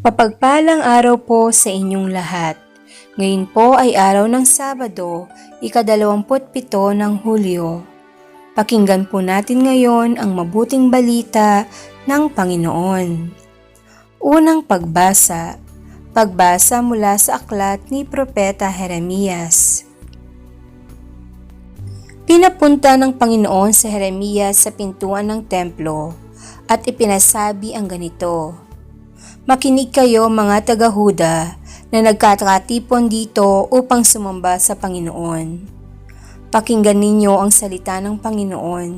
Papagpalang araw po sa inyong lahat. Ngayon po ay araw ng Sabado, ikadalawamput pito ng Hulyo. Pakinggan po natin ngayon ang mabuting balita ng Panginoon. Unang pagbasa. Pagbasa mula sa aklat ni Propeta Jeremias. Pinapunta ng Panginoon sa Jeremias sa pintuan ng templo at ipinasabi ang ganito. Makinig kayo mga taga-Huda na nagkatipon dito upang sumamba sa Panginoon. Pakinggan ninyo ang salita ng Panginoon,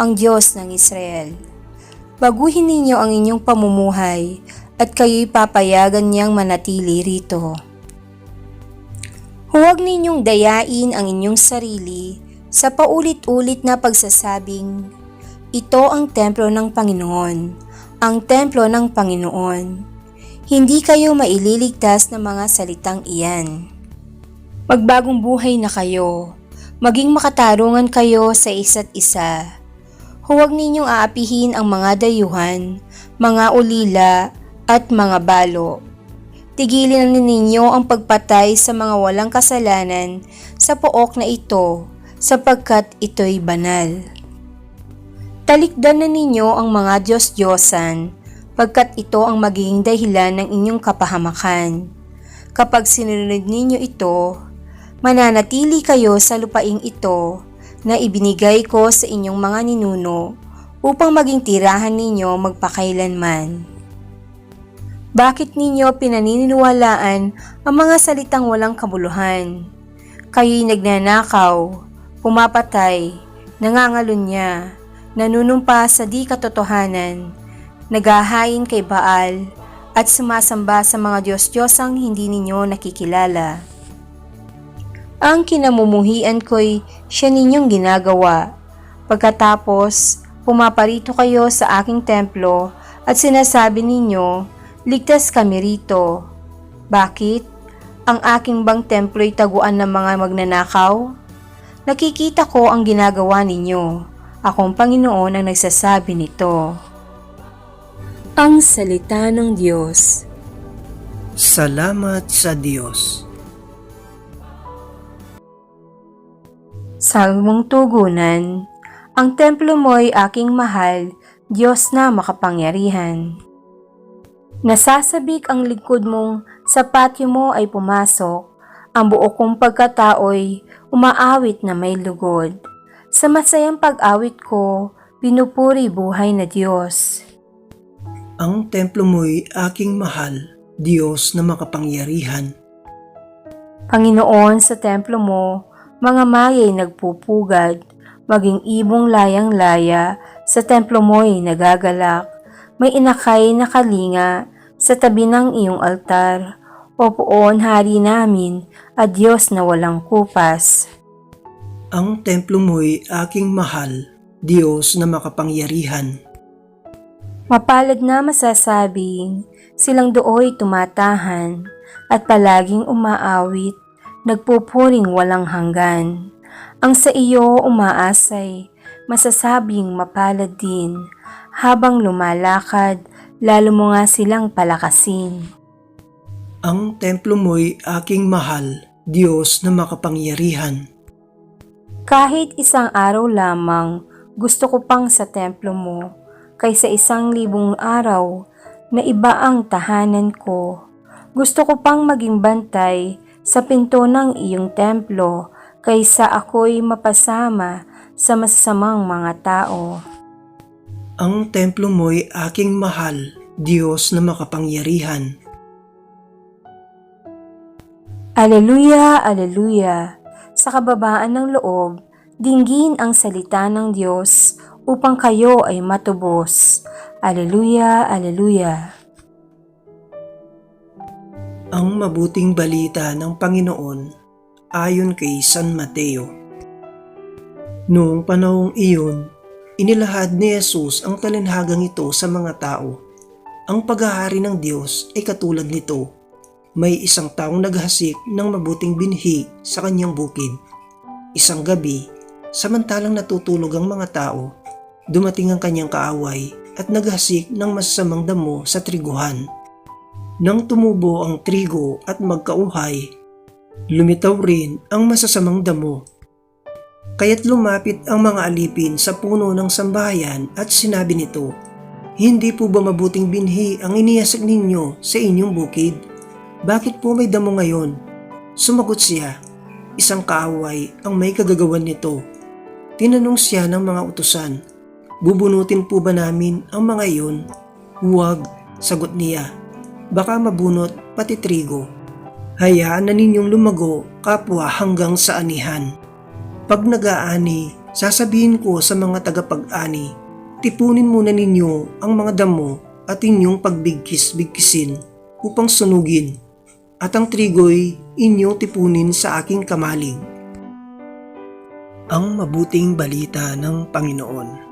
ang Diyos ng Israel. Baguhin ninyo ang inyong pamumuhay at kayo'y papayagan niyang manatili rito. Huwag ninyong dayain ang inyong sarili sa paulit-ulit na pagsasabing, Ito ang templo ng Panginoon, ang templo ng Panginoon. Hindi kayo maililigtas ng mga salitang iyan. Magbagong buhay na kayo, maging makatarungan kayo sa isa't isa. Huwag ninyong aapihin ang mga dayuhan, mga ulila, at mga balo. Tigilan ninyo ang pagpatay sa mga walang kasalanan sa pook na ito sapagkat ito'y banal. Talikdan na ninyo ang mga Diyos-Diyosan pagkat ito ang magiging dahilan ng inyong kapahamakan. Kapag sinunod ninyo ito, mananatili kayo sa lupaing ito na ibinigay ko sa inyong mga ninuno upang maging tirahan ninyo magpakailanman. Bakit ninyo pinaniniwalaan ang mga salitang walang kabuluhan? Kayo'y nagnanakaw, pumapatay, nangangalunya, nanunumpa sa di katotohanan, naghahain kay Baal, at sumasamba sa mga Diyos-Diyosang hindi ninyo nakikilala. Ang kinamumuhian ko'y siya ninyong ginagawa. Pagkatapos, pumaparito kayo sa aking templo at sinasabi ninyo, ligtas kami rito. Bakit? Ang aking bang templo'y taguan ng mga magnanakaw? Nakikita ko ang ginagawa ninyo. Akong Panginoon ang nagsasabi nito. Ang Salita ng Diyos Salamat sa Diyos. Salmong Tugunan Ang templo mo'y aking mahal, Diyos na makapangyarihan. Nasasabik ang likod mong sa patio mo ay pumasok, ang buo kong pagkatao'y umaawit na may lugod. Sa masayang pag-awit ko, pinupuri buhay na Diyos. Ang templo mo'y aking mahal, Diyos na makapangyarihan. Panginoon, sa templo mo, mga mayay nagpupugad, maging ibong layang-laya, sa templo mo'y nagagalak. May inakay na kalinga sa tabi ng iyong altar. O poon, hari namin, at Diyos na walang kupas. Ang templo mo'y aking mahal, Diyos na makapangyarihan. Mapalad na masasabing, silang dooy tumatahan, at palaging umaawit, nagpupuring walang hanggan. Ang sa iyo umaasay, masasabing mapalad din, habang lumalakad, lalo mo nga silang palakasin. Ang templo mo'y aking mahal, Diyos na makapangyarihan. Kahit isang araw lamang, gusto ko pang sa templo mo, kaysa isang libong araw na iba ang tahanan ko. Gusto ko pang maging bantay sa pinto ng iyong templo, kaysa ako'y mapasama sa masasamang mga tao. Ang templo mo'y aking mahal, Diyos na makapangyarihan. Aleluya, aleluya. Sa kababaan ng loob, dinggin ang salita ng Diyos upang kayo ay matubos. Aleluya, aleluya. Ang mabuting balita ng Panginoon ayon kay San Mateo. Noong panahong iyon, inilahad ni Jesus ang talinhagang ito sa mga tao. Ang paghahari ng Diyos ay katulad nito. May isang taong naghasik ng mabuting binhi sa kanyang bukid. Isang gabi, samantalang natutulog ang mga tao, dumating ang kanyang kaaway at naghasik ng masasamang damo sa triguhan. Nang tumubo ang trigo at magkauhay, lumitaw rin ang masasamang damo. Kaya't lumapit ang mga alipin sa puno ng sambahayan at sinabi nito, Hindi po ba mabuting binhi ang iniyasak ninyo sa inyong bukid? Bakit po may damo ngayon? Sumagot siya, isang kaaway ang may kagagawan nito. Tinanong siya ng mga utusan, Bubunutin po ba namin ang mga iyon? Huwag, sagot niya. Baka mabunot pati trigo. Hayaan na ninyong lumago kapwa hanggang sa anihan. Pag nag-aani, sasabihin ko sa mga tagapag-ani, tipunin muna ninyo ang mga damo at inyong pagbigkis-bigkisin upang sunugin, at ang trigo'y inyong tipunin sa aking kamaling. Ang mabuting balita ng Panginoon.